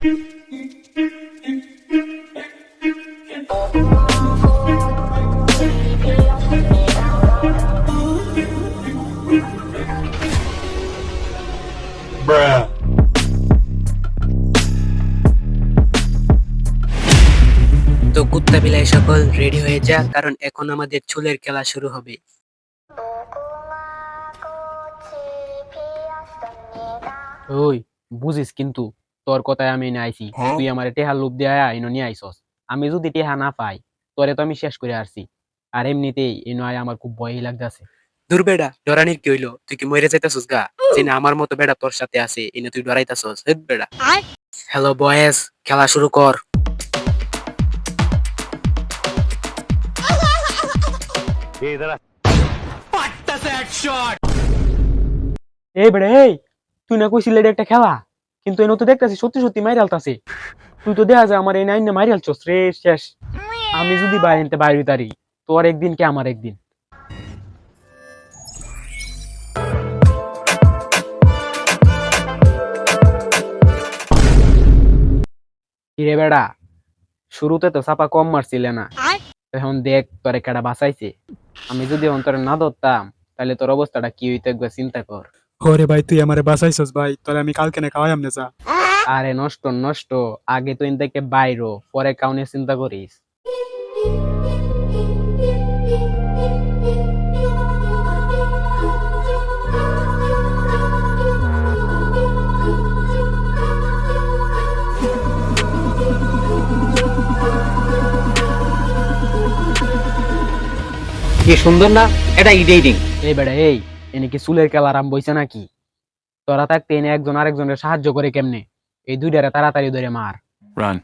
তো কুত্তা বিলাই সকল রেডি হয়ে যা কারণ এখন আমাদের চুলের খেলা শুরু হবে। ওই বুঝিস কিন্তু। তোর কথায় আমি এনে আইছি তুই আমার টেহা লোভ দিয়ে এনে নিয়ে আইসস আমি যদি টেহা না পাই তোরে তো আমি শেষ করে আসছি আর এমনিতেই এনে আয় আমার খুব ভয়ই লাগতেছে দূর বেড়া ডরানির কি হইল? তুই কি মরে যাইতাছস গা? যে না আমার মতো বেড়া তোর সাথে আছে এনে তুই ডরাইতাছস হেদ বেড়া। হ্যালো বয়েস খেলা শুরু কর। এই বেড়ে এই তুই না কইছিলি একটা খেলা? কিন্তু এনে তো দেখতেছি সত্যি সত্যি মাইর আলতাছে তুই তো দেখা যায় আমার এই নাইন মাইর আলছস রে শেষ। আমি যদি বাইরে আনতে বাইরে তারি তোর একদিন কে আমার একদিন? কিরে বেড়া শুরুতে তো চাপা কম মারছিলে না। এখন দেখ তোরে কেডা বাঁচাইছে। আমি যদি অন্তরে না ধরতাম তাহলে তোর অবস্থাটা কি হইতে চিন্তা কর। ওরে ভাই তুই আমারে বাঁচাইছস ভাই তাহলে আমি কালকে না খাওয়াই আমনে যা। আরে নষ্ট নষ্ট আগে তো থেকে বাইরো পরে কাউনে চিন্তা করিস। কি সুন্দর না? এটা ইডিটিং এই বেড়া এই। এনেকে চুলের কেলা আম বইছে নাকি? তোরা থাকতে এনে একজন আরেকজনের সাহায্য করে কেমনে? এই দুইটারে তাড়াতাড়ি ধরে মার। রান